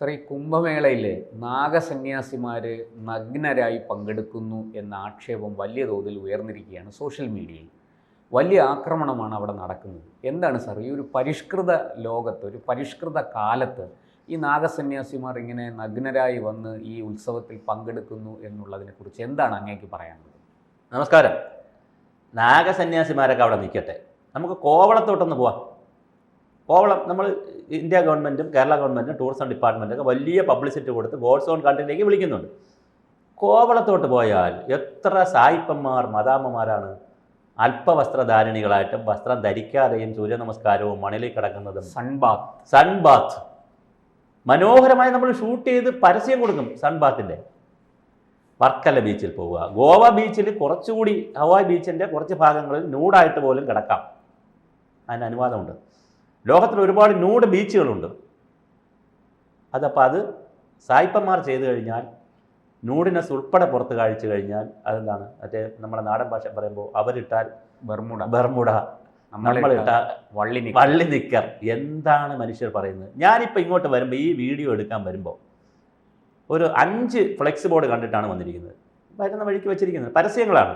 Sir ഈ കുംഭമേളയിലെ നാഗസന്യാസിമാർ നഗ്നരായി പങ്കെടുക്കുന്നു എന്ന ആക്ഷേപം വലിയ തോതിൽ ഉയർന്നിരിക്കുകയാണ് സോഷ്യൽ മീഡിയയിൽ. വലിയ ആക്രമണമാണ് അവിടെ നടക്കുന്നത്. എന്താണ് സാർ? ഈ ഒരു പരിഷ്കൃത ലോകത്ത് ഒരു പരിഷ്കൃത കാലത്ത് ഈ നാഗസന്യാസിമാർ ഇങ്ങനെ നഗ്നരായി വന്ന് ഈ ഉത്സവത്തിൽ പങ്കെടുക്കുന്നു എന്നുള്ളതിനെക്കുറിച്ച് എന്താണ് അങ്ങേക്ക് പറയാനുള്ളത്? നമസ്കാരം. നാഗസന്യാസിമാരൊക്കെ അവിടെ നിൽക്കട്ടെ. നമുക്ക് കോവളത്തോട്ടൊന്ന് പോവാം. കോവളം നമ്മൾ ഇന്ത്യ ഗവൺമെന്റും കേരള ഗവൺമെന്റും ടൂറിസം ഡിപ്പാർട്ട്മെന്റൊക്കെ വലിയ പബ്ലിസിറ്റി കൊടുത്ത് ഗോഡ്സ് ഓൺ കൺട്രിയിലേക്ക് വിളിക്കുന്നുണ്ട്. കോവളത്തോട്ട് പോയാൽ എത്ര സായിപ്പന്മാർ മദാമ്മമാരാണ് അല്പവസ്ത്രധാരിണികളായിട്ടും വസ്ത്രം ധരിക്കാതെയും സൂര്യ നമസ്കാരവും മണലിൽ കിടക്കുന്നതും. സൺബാത്ത് സൺബാത്ത് മനോഹരമായി നമ്മൾ ഷൂട്ട് ചെയ്ത് പരസ്യം കൊടുക്കും സൺബാത്തിന്റെ വർക്കല ബീച്ചിൽ പോവുക. ഗോവ ബീച്ചിൽ കുറച്ചുകൂടി ഹവായ് ബീച്ചിന്റെ കുറച്ച് ഭാഗങ്ങളിൽ നൂഡായിട്ട് പോലും കിടക്കാം. അതിന് അനുവാദമുണ്ട്. ലോകത്തിൽ ഒരുപാട് നൂഡ് ബീച്ചുകളുണ്ട്. അതപ്പോൾ അത് സായിപ്പന്മാർ ചെയ്തു കഴിഞ്ഞാൽ നൂഡിനെസ് ഉൾപ്പെടെ പുറത്ത് കാഴ്ച കഴിഞ്ഞാൽ അതെന്താണ്? മറ്റേ നമ്മുടെ നാടൻ ഭാഷ പറയുമ്പോൾ അവരിട്ടാൽ ബർമുട ബർമുട നമ്മളിട്ട വള്ളി വള്ളി നിക്കർ. എന്താണ് മനുഷ്യർ പറയുന്നത്? ഞാനിപ്പോൾ ഇങ്ങോട്ട് വരുമ്പോൾ ഈ വീഡിയോ എടുക്കാൻ വരുമ്പോൾ ഒരു അഞ്ച് ഫ്ലെക്സ് ബോർഡ് കണ്ടിട്ടാണ് വന്നിരിക്കുന്നത്. വരുന്ന വഴിക്ക് വെച്ചിരിക്കുന്നത്. പരസ്യങ്ങളാണ്.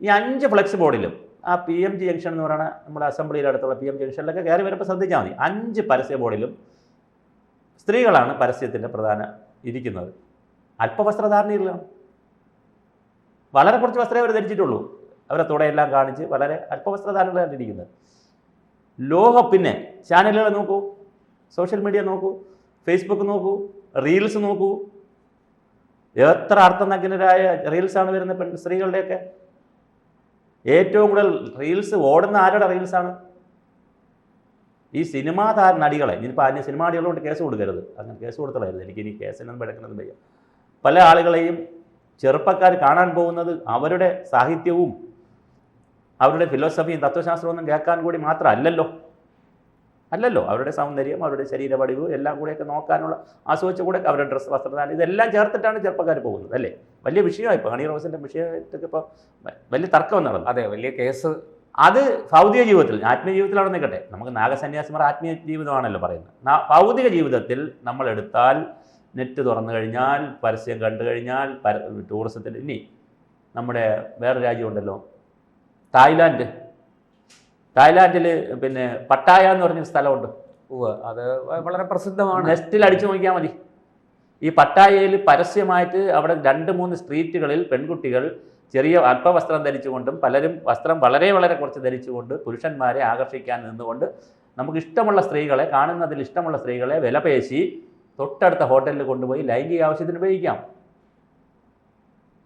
ഈ അഞ്ച് ഫ്ലെക്സ് ബോർഡിലും ആ പി എം ജംഗ്ഷൻ എന്ന് പറയുന്ന നമ്മുടെ അസംബ്ലിയുടെ അടുത്തുള്ള പി എം ജംഗ്ഷനിലൊക്കെ കയറി വരുമ്പോൾ ശ്രദ്ധിച്ചാൽ മതി. അഞ്ച് പരസ്യ ബോർഡിലും സ്ത്രീകളാണ് പരസ്യത്തിന്റെ പ്രധാന ഇരിക്കുന്നത്. അല്പവസ്ത്രധാരണയിലാണ് വളരെ കുറച്ച് വസ്ത്രമേ അവർ ധരിച്ചിട്ടുള്ളൂ. അവരെ തുടയെല്ലാം കാണിച്ച് വളരെ അല്പവസ്ത്രധാരണകളാണ് ഇരിക്കുന്നത്. ലോക പിന്നെ ചാനലുകൾ നോക്കൂ. സോഷ്യൽ മീഡിയ നോക്കൂ. ഫേസ്ബുക്ക് നോക്കൂ. റീൽസ് നോക്കൂ. എത്ര അർത്ഥനഗ്നരായ റീൽസാണ് വരുന്ന പെൺ സ്ത്രീകളുടെയൊക്കെ ഏറ്റവും കൂടുതൽ റീൽസ് ഓടുന്ന ആരുടെ റീൽസാണ് ഈ സിനിമാ താര നടികളെ ഇനിയിപ്പോൾ അതിന് സിനിമാ നടികളോട് കേസ് കൊടുക്കരുത്. അങ്ങനെ കേസ് കൊടുത്തതായിരുന്നു എനിക്ക് ഇനി കേസിനൊന്നും പിഴക്കുന്നത് വയ്യ. പല ആളുകളെയും ചെറുപ്പക്കാർ കാണാൻ പോകുന്നത് അവരുടെ സാഹിത്യവും അവരുടെ ഫിലോസഫിയും തത്വശാസ്ത്രവും ഒന്നും കേൾക്കാൻ കൂടി മാത്രമല്ലല്ലോ. അല്ലല്ലോ അവരുടെ സൗന്ദര്യം അവരുടെ ശരീരവടിവ് എല്ലാം കൂടെയൊക്കെ നോക്കാനുള്ള ആസ്വദിച്ച കൂടെ അവരുടെ ഡ്രസ്സ് വസ്ത്രധാരണം ഇതെല്ലാം ചേർത്തിട്ടാണ് ചെറുപ്പക്കാർ പോകുന്നത് അല്ലേ? വലിയ വിഷയമായി ഇപ്പോൾ ഹണി റോസിന്റെ വിഷയത്തൊക്കെ ഇപ്പോൾ വലിയ തർക്കം നടന്നു. അതെ വലിയ കേസ്. അത് ഭൗതിക ജീവിതത്തിൽ ആത്മീയ ജീവിതത്തിൽ അവിടെ നിൽക്കട്ടെ. നമുക്ക് നാഗസന്യാസിമാർ ആത്മീയ ജീവിതമാണല്ലോ പറയുന്നത്. ഭൗതിക ജീവിതത്തിൽ നമ്മൾ എടുത്താൽ നെറ്റ് തുറന്നു കഴിഞ്ഞാൽ പരസ്യം കണ്ടു കഴിഞ്ഞാൽ പര ടൂറിസത്തിൽ ഇനി നമ്മുടെ വേറെ രാജ്യമുണ്ടല്ലോ തായ്ലാൻഡ്. തായ്ലാൻഡിൽ പിന്നെ പട്ടായ എന്ന് പറഞ്ഞൊരു സ്ഥലമുണ്ട്. അത് വളരെ പ്രസിദ്ധമാണ്. നെസ്റ്റിൽ അടിച്ചു നോക്കിയാൽ മതി. ഈ പട്ടായയിൽ പരസ്യമായിട്ട് അവിടെ രണ്ട് മൂന്ന് സ്ട്രീറ്റുകളിൽ പെൺകുട്ടികൾ ചെറിയ അല്പവസ്ത്രം ധരിച്ചുകൊണ്ടും പലരും വസ്ത്രം വളരെ വളരെ കുറച്ച് ധരിച്ചുകൊണ്ട് പുരുഷന്മാരെ ആകർഷിക്കാൻ നിന്നുകൊണ്ട് നമുക്ക് ഇഷ്ടമുള്ള സ്ത്രീകളെ കാണുന്നതിൽ ഇഷ്ടമുള്ള സ്ത്രീകളെ വിലപേശി തൊട്ടടുത്ത ഹോട്ടലിൽ കൊണ്ടുപോയി ലൈംഗിക ആവശ്യത്തിന് ഉപയോഗിക്കാം.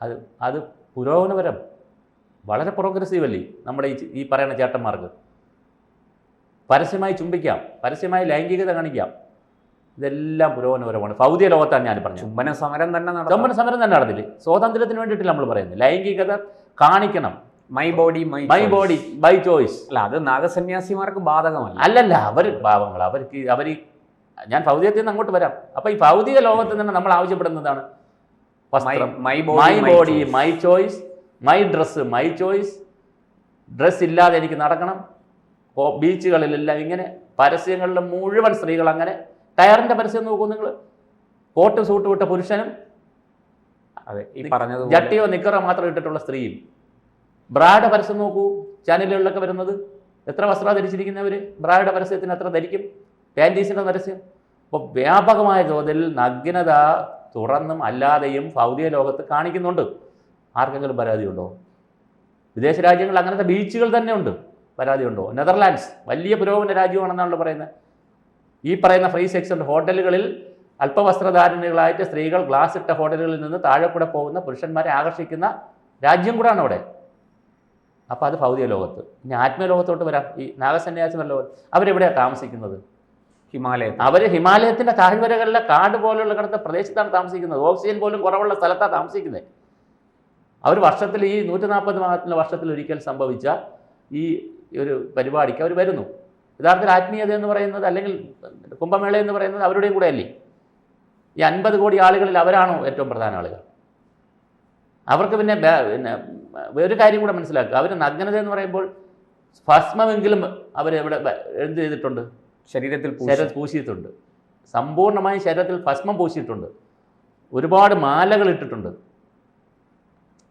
അത് അത് പുരോഗമനപരം. വളരെ പ്രോഗ്രസീവ് അല്ലേ നമ്മുടെ ഈ ഈ പറയുന്ന ചേട്ടന്മാർക്ക്. പരസ്യമായി ചുംബിക്കാം പരസ്യമായി ലൈംഗികത കാണിക്കാം. ഇതെല്ലാം പുരോഗമനപരമാണ്. ഭൗതിക ലോകത്താണ് ഞാൻ പറഞ്ഞത്. ചുംബന സമരം തന്നെ ചുംബന സമരം തന്നെ നടന്നില്ലേ സ്വാതന്ത്ര്യത്തിന് വേണ്ടിയിട്ടില്ല നമ്മൾ പറയുന്നത്. ലൈംഗികത കാണിക്കണം. My body my my body by choice അല്ല അത് നാഗസന്യാസിമാർക്ക് ബാധകമല്ല. അല്ലല്ല അവർ പാവങ്ങൾ. അവർക്ക് അവർ ഞാൻ ഭൗതികത്തിൽ നിന്ന് അങ്ങോട്ട് വരാം. അപ്പോൾ ഈ ഭൗതിക ലോകത്ത് തന്നെ നമ്മൾ ആവശ്യപ്പെടുന്നതാണ് വസ്ത്രം. My body my choice my dress my choice dress ഇല്ലാതെ എനിക്ക് നടക്കണം. ബീച്ചുകളിലെല്ലാം ഇങ്ങനെ പരസ്യങ്ങളിൽ മുഴുവൻ സ്ത്രീകൾ അങ്ങനെ. ടയറിന്റെ പരസ്യം നോക്കൂ നിങ്ങൾ കോട്ട് സൂട്ട് വിട്ട പുരുഷനും. അതെ ഈ പറഞ്ഞത് ജട്ടിയോ നിക്കറോ മാത്രം ഇട്ടിട്ടുള്ള സ്ത്രീയും. ബ്രാഡ് പരസ്യം നോക്കൂ. ചാനലുകളിലൊക്കെ വരുന്നത്. എത്ര വസ്ത്രം ധരിച്ചിരിക്കുന്നവർ ബ്രാഡ് പരസ്യത്തിന് എത്ര ധരിക്കും? പാന്റീസിന്റെ പരസ്യം. അപ്പോൾ വ്യാപകമായ തോതിൽ നഗ്നത തുറന്നും അല്ലാതെയും ഭൗതിക ലോകത്ത് കാണിക്കുന്നുണ്ട്. ആർക്കെങ്കിലും പരാതിയുണ്ടോ? വിദേശ രാജ്യങ്ങൾ അങ്ങനത്തെ ബീച്ചുകൾ തന്നെ ഉണ്ട്. പരാതിയുണ്ടോ? നെതർലാൻഡ്സ് വലിയ പുരോഗമന രാജ്യമാണെന്നാണല്ലോ പറയുന്നത്. ഈ പറയുന്ന ഫ്രീ സെക്ഷൻ ഹോട്ടലുകളിൽ അല്പവസ്ത്രധാരണികളായിട്ട് സ്ത്രീകൾ ഗ്ലാസ് ഇട്ട ഹോട്ടലുകളിൽ നിന്ന് താഴെ കൂടെ പോകുന്ന പുരുഷന്മാരെ ആകർഷിക്കുന്ന രാജ്യം കൂടാണ് അവിടെ. അപ്പോൾ അത് ഭൗതിക ലോകത്ത്. ഇനി ആത്മീയ ലോകത്തോട്ട് വരാം. ഈ നാഗസന്യാസിമല്ലോ അവരെവിടെയാണ് താമസിക്കുന്നത്? ഹിമാലയ അവർ ഹിമാലയത്തിന്റെ താഴ്വരകളിലെ കാട് പോലുള്ള കിടത്ത പ്രദേശത്താണ് താമസിക്കുന്നത്. ഓക്സിജൻ പോലും കുറവുള്ള സ്ഥലത്താണ് താമസിക്കുന്നത്. അവർ വർഷത്തിൽ ഈ നൂറ്റി നാൽപ്പത് വർഷത്തിൽ ഒരിക്കൽ സംഭവിച്ച ഈ ഒരു പരിപാടിക്ക് അവർ വരുന്നു. യഥാർത്ഥത്തിൽ ആത്മീയത എന്ന് പറയുന്നത് അല്ലെങ്കിൽ കുംഭമേള എന്ന് പറയുന്നത് അവരുടെയും കൂടെ അല്ലേ? ഈ അൻപത് കോടി ആളുകളിൽ അവരാണോ ഏറ്റവും പ്രധാന ആളുകൾ? അവർക്ക് പിന്നെ പിന്നെ ഒരു കാര്യം കൂടെ മനസ്സിലാക്കുക. അവർ നഗ്നത എന്ന് പറയുമ്പോൾ ഭസ്മമെങ്കിലും അവർ ഇവിടെ എന്ത് ചെയ്തിട്ടുണ്ട്? ശരീരത്തിൽ. ശരീരം പൂശിയിട്ടുണ്ട്. സമ്പൂർണമായും ശരീരത്തിൽ ഭസ്മം പൂശിയിട്ടുണ്ട്. ഒരുപാട് മാലകൾ ഇട്ടിട്ടുണ്ട്.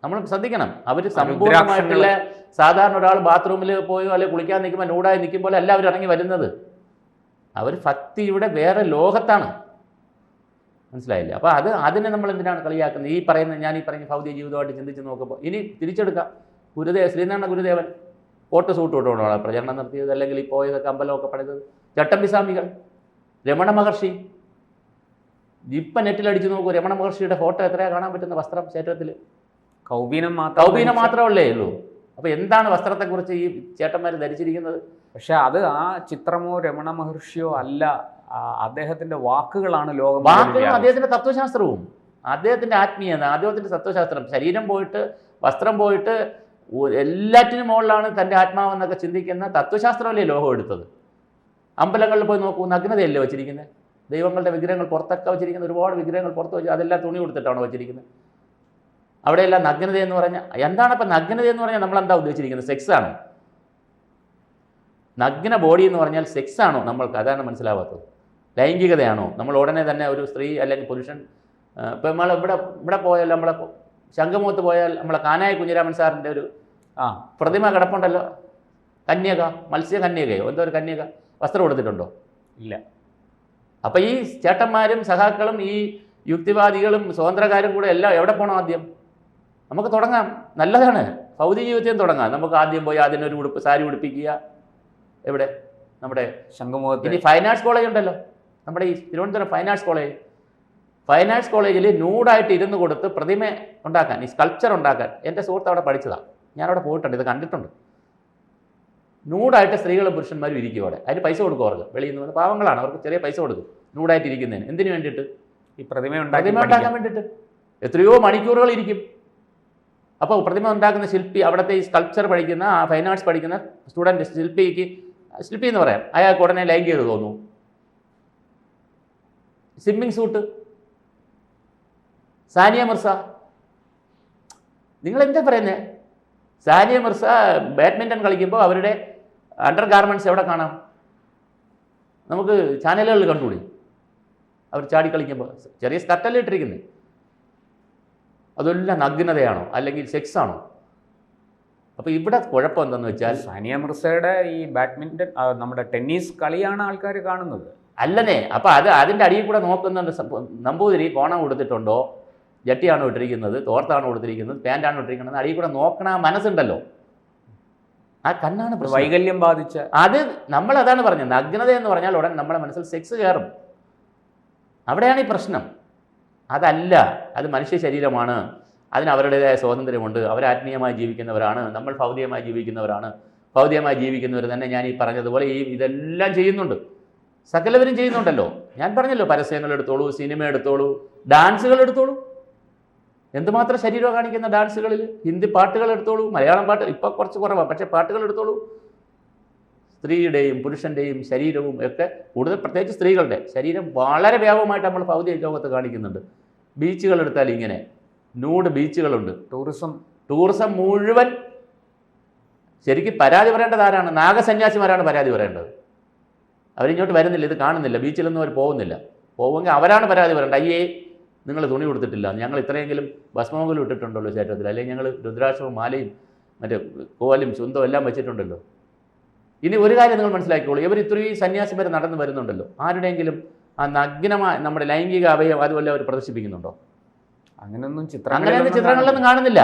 നമ്മൾ ശ്രദ്ധിക്കണം. അവർ സമ്പൂർണമായിട്ടുള്ള സാധാരണ ഒരാൾ ബാത്റൂമിൽ പോയോ അല്ലെങ്കിൽ കുളിക്കാൻ നിൽക്കുമ്പോൾ നൂടായി നിൽക്കുമ്പോൾ അല്ല അവർ ഇറങ്ങി വരുന്നത്. അവർ ഭക്തിയുടെ വേറെ ലോകത്താണ്. മനസ്സിലായില്ലേ? അപ്പോൾ അത് അതിനെ നമ്മൾ എന്തിനാണ് കളിയാക്കുന്നത്? ഈ പറയുന്ന ഞാൻ ഈ പറയുന്ന ഭൗതിക ജീവിതമായിട്ട് ചിന്തിച്ച് നോക്കുമ്പോൾ ഇനി തിരിച്ചെടുക്കാം. ഗുരുദേവ ശ്രീനാരായണ ഗുരുദേവൻ കോട്ട് സൂട്ട് ഇട്ടുകൊണ്ടാണ് പ്രചരണം നടത്തിയത് അല്ലെങ്കിൽ ഈ പോയതൊക്കെ അമ്പലമൊക്കെ പണിതത്. ചട്ടമ്പിസ്വാമികൾ രമണ മഹർഷി. ഇപ്പം നെറ്റിലടിച്ച് നോക്കൂ രമണ മഹർഷിയുടെ ഫോട്ടോ എത്രയാണ് കാണാൻ പറ്റുന്ന വസ്ത്രം ശരീരത്തിൽ കൗബീനം മാത്രം കൗബീനം മാത്രമല്ലേ ഉള്ളൂ. അപ്പോൾ എന്താണ് വസ്ത്രത്തെക്കുറിച്ച് ഈ ചേട്ടന്മാർ ധരിച്ചിരിക്കുന്നത്? പക്ഷെ അത് ആ ചിത്രമോ രമണ മഹർഷിയോ അല്ല അദ്ദേഹത്തിന്റെ വാക്കുകളാണ് ലോകം വാക്കുകളും. അദ്ദേഹത്തിന്റെ തത്വശാസ്ത്രവും. അദ്ദേഹത്തിന്റെ ആത്മീയത അദ്ദേഹത്തിന്റെ തത്വശാസ്ത്രം. ശരീരം പോയിട്ട് വസ്ത്രം പോയിട്ട് എല്ലാറ്റിനും മുകളിലാണ് തന്റെ ആത്മാവെന്നൊക്കെ ചിന്തിക്കുന്ന തത്വശാസ്ത്രമല്ലേ ലോകം എടുത്തത്? അമ്പലങ്ങളിൽ പോയി നോക്കൂ നഗ്നതയല്ലേ വെച്ചിരിക്കുന്നത്? ദൈവങ്ങളുടെ വിഗ്രഹങ്ങൾ പുറത്തൊക്കെ വെച്ചിരിക്കുന്ന ഒരുപാട് വിഗ്രഹങ്ങൾ പുറത്ത് വെച്ച് അതെല്ലാം തുണി കൊടുത്തിട്ടാണ് വെച്ചിരിക്കുന്നത്. അവിടെയെല്ലാം നഗ്നത എന്ന് പറഞ്ഞാൽ എന്താണ് ഇപ്പം നഗ്നത എന്ന് പറഞ്ഞാൽ നമ്മൾ എന്താ ഉദ്ദേശിച്ചിരിക്കുന്നത്? സെക്സ് ആണ്? നഗ്ന ബോഡി എന്ന് പറഞ്ഞാൽ സെക്സ് ആണോ നമ്മൾക്ക്? അതാണ് മനസ്സിലാവാത്തത്. ലൈംഗികതയാണോ? നമ്മൾ ഉടനെ തന്നെ ഒരു സ്ത്രീ അല്ലെങ്കിൽ പുരുഷൻ ഇപ്പം നമ്മൾ ഇവിടെ ഇവിടെ പോയാൽ നമ്മളെ ശംഖമുഖത്ത് പോയാൽ നമ്മളെ കാനായ കുഞ്ഞിരാമൻ സാറിന്റെ ഒരു ആ. പ്രതിമ കിടപ്പുണ്ടല്ലോ? കന്യക മത്സ്യ കന്യകയോ എന്തോ ഒരു കന്യക വസ്ത്രം കൊടുത്തിട്ടുണ്ടോ ഇല്ല. അപ്പോൾ ഈ ചേട്ടന്മാരും സഹാക്കളും ഈ യുക്തിവാദികളും സ്വതന്ത്രക്കാരും കൂടെ എല്ലാം എവിടെ പോകണം ആദ്യം? നമുക്ക് തുടങ്ങാം. നല്ലതാണ്. ഭൗതിക ജീവിതത്തെയും തുടങ്ങാം. നമുക്ക് ആദ്യം പോയി ആദ്യം ഒരു ഉടുപ്പ് സാരി ഉടുപ്പിക്കുക. എവിടെ? നമ്മുടെ ശംഖുമുഖത്ത്. ഇനി ഫൈൻ ആർട്സ് കോളേജ് ഉണ്ടല്ലോ. നമ്മുടെ ഈ Thiruvananthapuram fine arts college fine arts കോളേജിൽ ന്യൂഡായിട്ട് ഇരുന്ന് കൊടുത്ത് പ്രതിമ ഉണ്ടാക്കാൻ ഈ സ്കൾപ്ചർ ഉണ്ടാക്കാൻ. എന്റെ സുഹൃത്ത് അവിടെ പഠിച്ചതാണ് ഞാനവിടെ പോയിട്ടുണ്ട്. ഇത് കണ്ടിട്ടുണ്ട്. നൂടായിട്ട് സ്ത്രീകളും പുരുഷന്മാരും ഇരിക്കും അവിടെ. അതിന് പൈസ കൊടുക്കും അവർക്ക്. വെളിയിൽ നിന്ന് പാവങ്ങളാണ്. അവർക്ക് ചെറിയ പൈസ കൊടുക്കും. നൂടായിട്ട് ഇരിക്കുന്നതിന്. എന്തിനു വേണ്ടിയിട്ട്? ഈ പ്രതിമ പ്രതിമ ഉണ്ടാക്കാൻ വേണ്ടിയിട്ട്. എത്രയോ മണിക്കൂറുകൾ ഇരിക്കും. അപ്പോൾ പ്രതിമ ഉണ്ടാക്കുന്ന ശില്പി അവിടുത്തെ ഈ സ്കൾപ്ചർ പഠിക്കുന്ന ആ ഫൈൻ ആർട്സ് പഠിക്കുന്ന സ്റ്റുഡന്റ് ശില്പിക്ക് ശില്പി എന്ന് പറയാം അയാൾക്ക് ഉടനെ ലൈംഗികത തോന്നുന്നു സ്വിമ്മിങ് സൂട്ട് സാനിയ മിർസ. നിങ്ങൾ എന്താ പറയുന്നത് സാനിയ മിർസ ബാഡ്മിന്റൺ കളിക്കുമ്പോൾ അവരുടെ അണ്ടർ ഗാർമെന്റ്സ് എവിടെ കാണാം? നമുക്ക് ചാനലുകളിൽ കണ്ടുകൂടി. അവർ ചാടി കളിക്കുമ്പോൾ ചെറിയ സ്കർട്ടല്ലേ ഇട്ടിരിക്കുന്നത് അതെല്ലാം നഗ്നതയാണോ? അല്ലെങ്കിൽ സെക്സ് ആണോ അപ്പോൾ ഇവിടെ കുഴപ്പം എന്തെന്ന് വെച്ചാൽ സാനിയ മിർസയുടെ ഈ ബാഡ്മിന്റൺ നമ്മുടെ ടെന്നീസ് കളിയാണ് ആൾക്കാർ കാണുന്നത്. അല്ലനേ അപ്പോൾ അത് അതിന്റെ അടിയിൽ കൂടെ നോക്കുന്നുണ്ട് നമ്പൂതിരി കോണം കൊടുത്തിട്ടുണ്ടോ? ജട്ടിയാണോ ഇട്ടിരിക്കുന്നത്? തോർത്താണോ കൊടുത്തിരിക്കുന്നത്? പാന്റാണോ ഇട്ടിരിക്കുന്നത്? അടിയിൽ കൂടെ നോക്കണ ആ മനസ്സുണ്ടല്ലോ. ആ കണ്ണാണ്. വൈകല്യം ബാധിച്ച. അത് നമ്മൾ അതാണ് പറഞ്ഞത്. നഗ്നത എന്ന് പറഞ്ഞാൽ ഉടൻ നമ്മുടെ മനസ്സിൽ സെക്സ് കയറും. അവിടെയാണ് ഈ പ്രശ്നം. അതല്ല അത് മനുഷ്യ ശരീരമാണ്. അതിന് അവരുടേതായ സ്വാതന്ത്ര്യമുണ്ട്. അവർ ആത്മീയമായി ജീവിക്കുന്നവരാണ്. നമ്മൾ ഭൗതികമായി ജീവിക്കുന്നവരാണ്. ഭൗതികമായി ജീവിക്കുന്നവർ തന്നെ ഞാൻ ഈ പറഞ്ഞതുപോലെ ഈ ഇതെല്ലാം ചെയ്യുന്നുണ്ട്. സകലവരും ചെയ്യുന്നുണ്ടല്ലോ. ഞാൻ പറഞ്ഞല്ലോ പരസ്യങ്ങൾ എടുത്തോളൂ സിനിമ എടുത്തോളൂ ഡാൻസുകൾ എടുത്തോളൂ എന്തുമാത്രം ശരീരം കാണിക്കുന്ന ഡാൻസുകളിൽ ഹിന്ദി പാട്ടുകൾ എടുത്തോളൂ മലയാളം പാട്ട് ഇപ്പോൾ കുറച്ച് കുറവാണ് പക്ഷേ പാട്ടുകൾ എടുത്തോളൂ സ്ത്രീയുടെയും പുരുഷന്റെയും ശരീരവും ഒക്കെ കൂടുതൽ പ്രത്യേകിച്ച് സ്ത്രീകളുടെ ശരീരം വളരെ വ്യാപകമായിട്ട് നമ്മൾ ഭൗതിക ലോകത്ത് കാണിക്കുന്നുണ്ട്. ബീച്ചുകൾ എടുത്താൽ ഇങ്ങനെ. നൂഡ് ബീച്ചുകളുണ്ട്. ടൂറിസം ടൂറിസം മുഴുവൻ ശരിക്കും പരാതി പറയേണ്ടത് ആരാണ്? നാഗസന്യാസിമാരാണ് പരാതി പറയേണ്ടത്. അവരിങ്ങോട്ട് വരുന്നില്ല ഇത് കാണുന്നില്ല ബീച്ചിലൊന്നും അവർ പോകുന്നില്ല. പോകുമെങ്കിൽ അവരാണ് പരാതി പറയേണ്ടത്. അയ്യേ നിങ്ങൾ തുണി കൊടുത്തിട്ടില്ല ഞങ്ങൾ ഇത്രയെങ്കിലും ഭസ്മമംഗലം ഇട്ടിട്ടുണ്ടല്ലോ ശരീരത്തിൽ അല്ലെങ്കിൽ ഞങ്ങൾ രുദ്രാക്ഷവും മാലയും മറ്റേ കോലും ചുന്തവും എല്ലാം വെച്ചിട്ടുണ്ടല്ലോ. ഇനി ഒരു കാര്യം നിങ്ങൾ മനസ്സിലാക്കിക്കോളൂ. ഇവർ ഇത്രയും സന്യാസിമാർ നടന്നു വരുന്നുണ്ടല്ലോ. ആരുടെയെങ്കിലും ആ നഗ്നമായ നമ്മുടെ ലൈംഗിക അവയവം അതുപോലെ അവർ പ്രദർശിപ്പിക്കുന്നുണ്ടോ? അങ്ങനെയൊന്നും അങ്ങനെയൊന്നും ചിത്രങ്ങളിലൊന്നും കാണുന്നില്ല.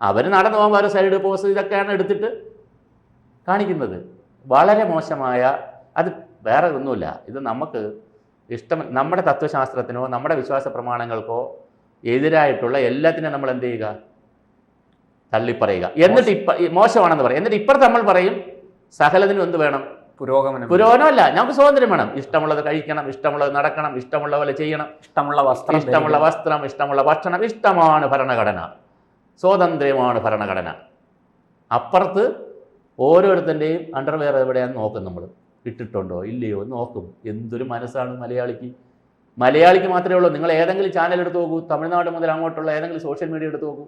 അവർ നടന്നു പോകുമ്പോൾ ഓരോ സൈഡ് പോസ് ഇതൊക്കെയാണ് എടുത്തിട്ട് കാണിക്കുന്നത്. വളരെ മോശമായ അത് വേറെ ഒന്നുമില്ല. ഇത് നമുക്ക് ഇഷ്ടം നമ്മുടെ തത്വശാസ്ത്രത്തിനോ നമ്മുടെ വിശ്വാസ പ്രമാണങ്ങൾക്കോ എതിരായിട്ടുള്ള എല്ലാത്തിനും നമ്മൾ എന്ത് ചെയ്യുക? തള്ളിപ്പറയുക. എന്നിട്ട് ഇപ്പ മോശമാണെന്ന് പറയും. എന്നിട്ട് ഇപ്പുറത്ത് നമ്മൾ പറയും സകലതിനും എന്ത് വേണം? പുരോഗമനം പുരോഗമനമല്ല. നമുക്ക് സ്വാതന്ത്ര്യം വേണം. ഇഷ്ടമുള്ളത് കഴിക്കണം ഇഷ്ടമുള്ളത് നടക്കണം ഇഷ്ടമുള്ള പോലെ ചെയ്യണം. ഇഷ്ടമുള്ള വസ്ത്രം ഇഷ്ടമുള്ള വസ്ത്രം ഇഷ്ടമുള്ള ഭക്ഷണം ഇഷ്ടമാണ് ഭരണഘടന. സ്വാതന്ത്ര്യമാണ് ഭരണഘടന. അപ്പുറത്ത് ഓരോരുത്തന്റെയും അണ്ടർവെയർ എവിടെയാന്ന് നോക്കും നമ്മൾ ഇട്ടിട്ടുണ്ടോ? ഇല്ലയോ? നോക്കും. എന്തൊരു മനസ്സാണ് മലയാളിക്ക്. മലയാളിക്ക് മാത്രമേ ഉള്ളൂ. നിങ്ങൾ ഏതെങ്കിലും ചാനൽ എടുത്ത് നോക്കൂ. തമിഴ്നാട് മുതൽ അങ്ങോട്ടുള്ള ഏതെങ്കിലും സോഷ്യൽ മീഡിയ എടുത്ത് നോക്കൂ.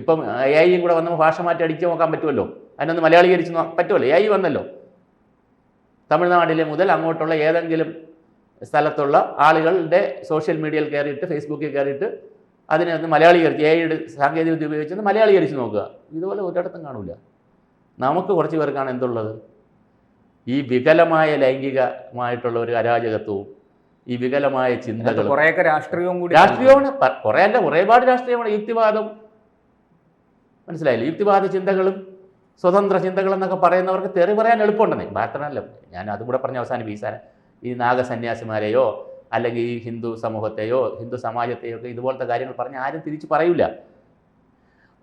ഇപ്പം എ ഐയും കൂടെ വന്നപ്പോൾ ഭാഷ മാറ്റി അടിച്ച് നോക്കാൻ പറ്റുമല്ലോ? അതിനൊന്ന് മലയാളീകരിച്ച് പറ്റുമല്ലോ? എ ഐ വന്നല്ലോ. തമിഴ്നാട്ടിലെ മുതൽ അങ്ങോട്ടുള്ള ഏതെങ്കിലും സ്ഥലത്തുള്ള ആളുകളുടെ സോഷ്യൽ മീഡിയയിൽ കയറിയിട്ട് ഫേസ്ബുക്കിൽ കയറിയിട്ട് അതിനെ ഒന്ന് മലയാളീകരിച്ച് ഏഴ് സാങ്കേതികവിദ്യ ഉപയോഗിച്ച് ഒന്ന് മലയാളീകരിച്ച് നോക്കുക. ഇതുപോലെ ഒരിടത്തും കാണില്ല. നമുക്ക് കുറച്ച് പേർക്കാണ് എന്തുള്ളത്? ഈ വികലമായ ലൈംഗികമായിട്ടുള്ള ഒരു അരാജകത്വവും ഈ വികലമായ ചിന്തകൾ ചിന്തകളും. കുറേയൊക്കെ രാഷ്ട്രീയവും കൂടി രാഷ്ട്രീയമാണ്. കുറേ അല്ല കുറേപാട് രാഷ്ട്രീയമാണ്. യുക്തിവാദം മനസ്സിലായില്ലേ? യുക്തിവാദ ചിന്തകളും സ്വതന്ത്ര ചിന്തകളും എന്നൊക്കെ പറയുന്നവർക്ക് തെറി പറയാൻ എളുപ്പമുണ്ടെന്നേ. ഭാരതനല്ല ഞാൻ അതും കൂടെ പറഞ്ഞ് അവസാനിപ്പിക്കാൻ ഈ നാഗസന്യാസിമാരെയോ അല്ലെങ്കിൽ ഈ ഹിന്ദു സമൂഹത്തെയോ ഹിന്ദു സമാജത്തെയോ ഒക്കെ ഇതുപോലത്തെ കാര്യങ്ങൾ പറഞ്ഞ് ആരും തിരിച്ചു പറയൂല.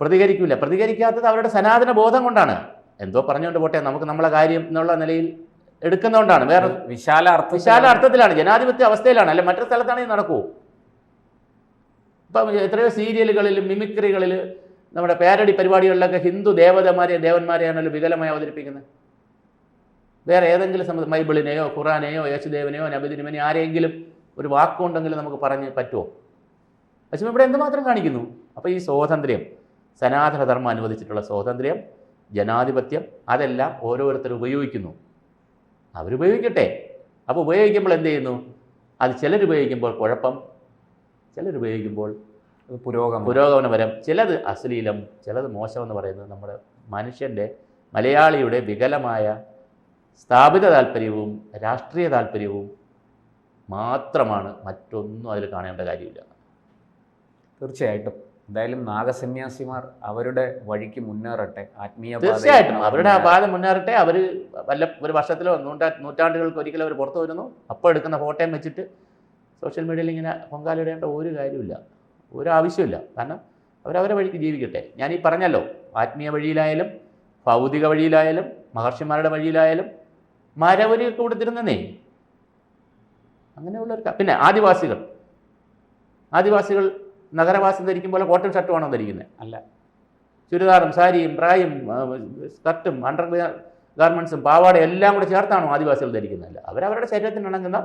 പ്രതികരിക്കില്ല പ്രതികരിക്കാത്തത് അവരുടെ സനാതന ബോധം കൊണ്ടാണ്. എന്തോ പറഞ്ഞുകൊണ്ട് പോട്ടെ. നമുക്ക് നമ്മളെ കാര്യം എന്നുള്ള നിലയിൽ എടുക്കുന്നതുകൊണ്ടാണ് വേറെ വിശാല അർത്ഥം വിശാല അർത്ഥത്തിലാണ്. ജനാധിപത്യ അവസ്ഥയിലാണ്. അല്ലെ മറ്റൊരു സ്ഥലത്താണെങ്കിൽ നടക്കൂ. ഇപ്പം എത്രയോ സീരിയലുകളിൽ മിമിക്രികളിൽ നമ്മുടെ പേരടി പരിപാടികളിലൊക്കെ ഹിന്ദു ദേവതമാരെ ദേവന്മാരെയാണല്ലോ വികലമായി അവതരിപ്പിക്കുന്നത്. വേറെ ഏതെങ്കിലും സംബന്ധം ബൈബിളിനെയോ ഖുറാനെയോ യേശുദേവനെയോ നബിദിനുമനെയോ ആരെങ്കിലും ഒരു വാക്കുണ്ടെങ്കിലും നമുക്ക് പറഞ്ഞ് പറ്റുമോ? പക്ഷേ ഇവിടെ എന്തുമാത്രം കാണിക്കുന്നു? അപ്പോൾ ഈ സ്വാതന്ത്ര്യം സനാതനധർമ്മം അനുവദിച്ചിട്ടുള്ള സ്വാതന്ത്ര്യം ജനാധിപത്യം അതെല്ലാം ഓരോരുത്തർ ഉപയോഗിക്കുന്നു. അവരുപയോഗിക്കട്ടെ. അപ്പോൾ ഉപയോഗിക്കുമ്പോൾ എന്ത് ചെയ്യുന്നു? അത് ചിലരുപയോഗിക്കുമ്പോൾ കുഴപ്പം അത് പുരോഗമനം. പുരോഗമനപരം ചിലത് അശ്ലീലം ചിലത് മോശമെന്ന് പറയുന്നത് നമ്മുടെ മനുഷ്യന്റെ മലയാളിയുടെ വികലമായ സ്ഥാപിത താല്പര്യവും രാഷ്ട്രീയ താല്പര്യവും മാത്രമാണ് മറ്റൊന്നും അതിൽ കാണേണ്ട കാര്യമില്ല. തീർച്ചയായിട്ടും. എന്തായാലും നാഗസന്യാസിമാർ അവരുടെ വഴിക്ക് മുന്നേറട്ടെ. ആത്മീയ തീർച്ചയായിട്ടും. അവരുടെ ആ. പാത മുന്നേറട്ടെ. അവർ വല്ല ഒരു വർഷത്തിലോ നൂറ്റാ നൂറ്റാണ്ടുകൾക്ക് ഒരിക്കലും അവർ പുറത്തു വരുന്നു. അപ്പോൾ എടുക്കുന്ന ഫോട്ടോയും വെച്ചിട്ട് സോഷ്യൽ മീഡിയയിൽ ഇങ്ങനെ പൊങ്കാലിടേണ്ട ഒരു കാര്യമില്ല ഒരു ആവശ്യമില്ല കാരണം അവരവരെ വഴിക്ക് ജീവിക്കട്ടെ. ഞാൻ ഈ പറഞ്ഞല്ലോ ആത്മീയ വഴിയിലായാലും ഭൗതിക വഴിയിലായാലും മഹർഷിമാരുടെ വഴിയിലായാലും മരവരി കൊടുത്തിരുന്നേ അങ്ങനെയുള്ളവർക്ക് പിന്നെ ആദിവാസികൾ. ആദിവാസികൾ നഗരവാസി ധരിക്കും പോലെ കോട്ടൺ ഷർട്ടുമാണോ ധരിക്കുന്നത് അല്ല. ചുരിദാറും സാരിയും പ്രായും സ്കർട്ടും അണ്ടർ ഗാർമെൻസും പാവാടയും എല്ലാം കൂടെ ചേർത്താണോ ആദിവാസികൾ ധരിക്കുന്നത് അവരവരുടെ ശരീരത്തിന് ഇണങ്ങുന്ന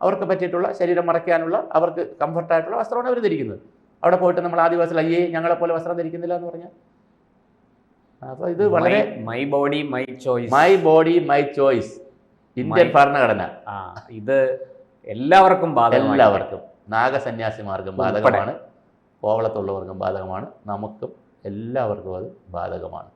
അവർക്ക് പറ്റിയിട്ടുള്ള ശരീരം മറയ്ക്കാനുള്ള അവർക്ക് കംഫർട്ടായിട്ടുള്ള വസ്ത്രമാണ് അവർ ധരിക്കുന്നത്. അവിടെ പോയിട്ട് നമ്മൾ ആദിവാസികൾ അയ്യേ ഞങ്ങളെപ്പോലെ വസ്ത്രം ധരിക്കുന്നില്ല എന്ന് പറഞ്ഞാൽ? അപ്പോൾ ഇത് വളരെ my body my choice my body my choice Indian ഭരണഘടന. ഇത് എല്ലാവർക്കും ബാധകമാണ് എല്ലാവർക്കും. നാഗസന്യാസിമാർക്കും. ബാധകമാണ്. കോവളത്തുള്ളവർക്കും ബാധകമാണ്. നമുക്കും എല്ലാവർക്കും അത് ബാധകമാണ്.